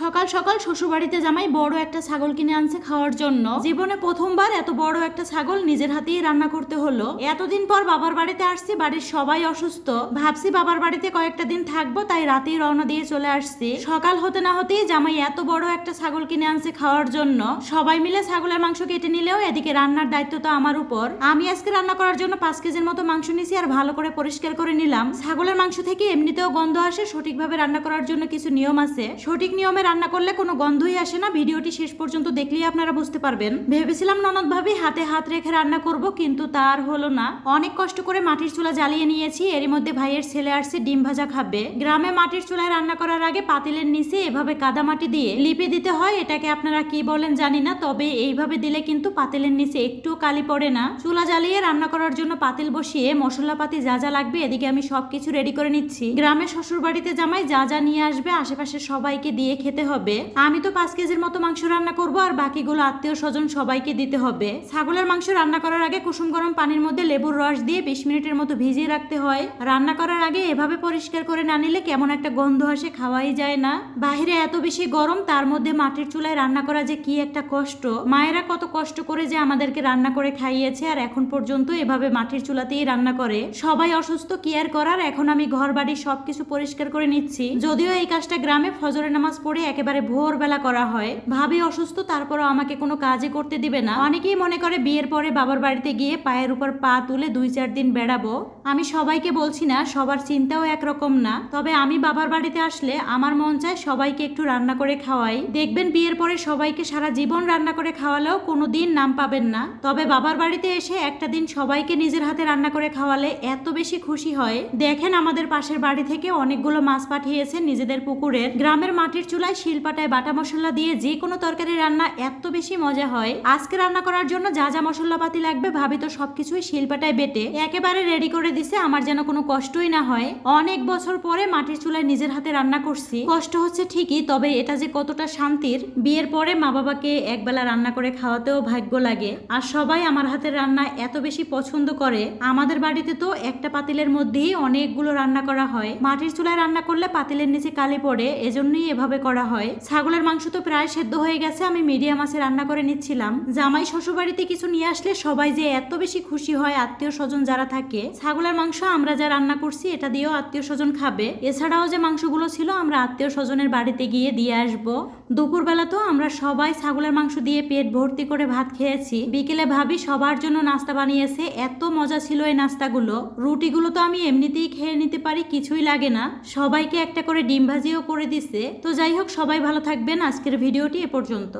সকাল সকাল শ্বশুরবাড়িতে জামাই বড় একটা ছাগল কিনে আনছে খাওয়ার জন্য। জীবনে প্রথমবার এত বড় একটা ছাগল নিজের হাতেই রান্না করতে হলো। এতদিন পর বাবার বাড়িতে আসছি, বাড়ির সবাই অসুস্থ। ভাবছি বাবার বাড়িতে কয়েকটা দিন থাকব, তাই রাতেই রওনা দিয়ে চলে আসছি। সকাল হতে না হতেই জামাই এত বড় একটা ছাগল কিনে আনছে খাওয়ার জন্য। সবাই মিলে ছাগলের মাংস কেটে নিলেও এদিকে রান্নার দায়িত্ব তো আমার উপর। আমি আজকে রান্না করার জন্য পাঁচ কেজির মতো মাংস নিছি আর ভালো করে পরিষ্কার করে নিলাম। ছাগলের মাংস থেকে এমনিতেও গন্ধ আসে, সঠিকভাবে রান্না করার জন্য কিছু নিয়ম আছে। সঠিক নিয়মে রান্না করলে কোনো গন্ধই আসে না। ভিডিওটি শেষ পর্যন্ত দেখলেই আপনারা বুঝতে পারবেন। ভেবেছিলাম ননদ ভাবি হাতে হাত রেখে রান্না করব, কিন্তু তার হলো না। অনেক কষ্ট করে মাটির চুলা জ্বালিয়ে নিয়েছি। এরই মধ্যে ভাইয়ের ছেলে আসছে, ডিম ভাজা খাবে। গ্রামে মাটির চুলায় রান্না করার আগে পাতিলের নিচে এভাবে কাদা মাটি দিয়ে লিপে দিতে হয়, এটাকে আপনারা কি বলেন জানি না, তবে এইভাবে দিলে কিন্তু পাতিলের নিচে একটুও কালি পড়ে না। চুলা জ্বালিয়ে রান্না করার জন্য পাতিল বসিয়ে মশলাপাতি যা যা লাগবে এদিকে আমি সবকিছু রেডি করে নিচ্ছি। গ্রামে শ্বশুর বাড়িতে জামাই যা যা নিয়ে আসবে আশেপাশে সবাইকে দিয়ে খেতে হবে। আমি তো পাঁচ কেজির মতো মাংস রান্না করব আর বাকিগুলো আত্মীয় স্বজন সবাইকে দিতে হবে। ছাগলের মাংস রান্না করার আগে কুসুম গরম পানির মধ্যে লেবুর রস দিয়ে বিশ মিনিটের মতো ভিজিয়ে রাখতে হয়। রান্না করার আগে এভাবে পরিষ্কার করে না নিলে কেমন একটা গন্ধ আসে খাওয়াই যায় না। বাইরে এত বেশি গরম, তার মধ্যে মাটির চুলায় রান্না করা যে কি একটা কষ্ট। মায়েরা কত কষ্ট করে যে আমাদেরকে রান্না করে খাইয়েছে আর এখন পর্যন্ত এভাবে মাটির চুলাতেই রান্না করে। সবাই অসুস্থ কেয়ার করার, এখন আমি ঘর বাড়ি সবকিছু পরিষ্কার করে নিচ্ছি। যদিও এই কাজটা গ্রামে ফজরের নামাজ পড়ে একেবারে ভোরবেলা করা হয়। ভাবি অসুস্থ, তারপরও আমাকে কোনো কাজই করতে দিবে না। অনেকেই মনে করে বিয়ের পরে বাবার বাড়িতে গিয়ে পায়ের উপর পা তুলে দুই চার দিন বেড়াবো। আমি সবাইকে বলছি না, সবার চিন্তাও একরকম না। তবে আমি বাবার বাড়িতে আসলে আমার মন চায় সবাইকে একটু রান্না করে খাওয়াই। দেখবেন বিয়ের পরে সবাইকে সারা জীবন রান্না করে খাওয়ালেও কোনো দিন নাম পাবেন না। তবে বাবার বাড়িতে এসে একটা দিন সবাইকে নিজের হাতে রান্না করে খাওয়ালে এত বেশি খুশি হয়। দেখেন আমাদের পাশের বাড়ি থেকে অনেকগুলো মাছ পাঠিয়েছে নিজেদের পুকুরের। গ্রামের মাটির চুলায় শিলপাটায় বাটা মশলা দিয়ে যে কোনো তরকারি রান্না এত বেশি মজা হয়। আজকে রান্না করার জন্য যা যা মশলাপাতি লাগবে ভাবি তো সবকিছুই শিলপাটায় বেটে একেবারে রেডি করে দিছে, আমার যেন কোনো কষ্টই না হয়। অনেক বছর পরে মাটির চুলায় নিজের হাতে রান্না করছি। কষ্ট হচ্ছে ঠিকই, তবে এটা যে কতটা শান্তির, বিয়ের পরে মা বাবাকে একবেলা রান্না করে খাওয়াতেও ভাগ্য লাগে। আর সবাই আমার হাতের রান্না এত বেশি পছন্দ করে, আমাদের বাড়িতে তো একটা পাতিলের মধ্যেই অনেকগুলো রান্না করা হয়। মাটির চুলায় রান্না করলে পাতিলের নিচে কালি পড়ে, এজন্যই এভাবে করা হয়। ছাগলের মাংস তো প্রায় সেদ্ধ হয়ে গেছে, আমি মিডিয়াম আছে রান্না করে নিচ্ছিলাম। জামাই শ্বশুরবাড়িতে কিছু নিয়ে আসলে সবাই যে এত বেশি খুশি হয় আত্মীয় স্বজন যারা থাকে, ছাগলের মাংস আমরা যা রান্না করছি এটা দিয়েও আত্মীয় স্বজন খাবে। এছাড়াও যে মাংসগুলো ছিল আমরা আত্মীয় স্বজনের বাড়িতে গিয়ে দিয়ে আসব। দুপুরবেলা তো আমরা সবাই ছাগলের মাংস দিয়ে পেট ভর্তি করে ভাত খেয়েছি। বিকেলে ভাবি সবার জন্য নাস্তা বানিয়েছে, এত মজা ছিল এই নাস্তাগুলো। রুটিগুলো তো আমি এমনিতেই খেয়ে নিতে পারি, কিছুই লাগে না। সবাইকে একটা করে ডিম ভাজিও করে দিছে। তো যাই হোক সবাই ভালো থাকবেন। আজকের ভিডিওটি এ পর্যন্ত।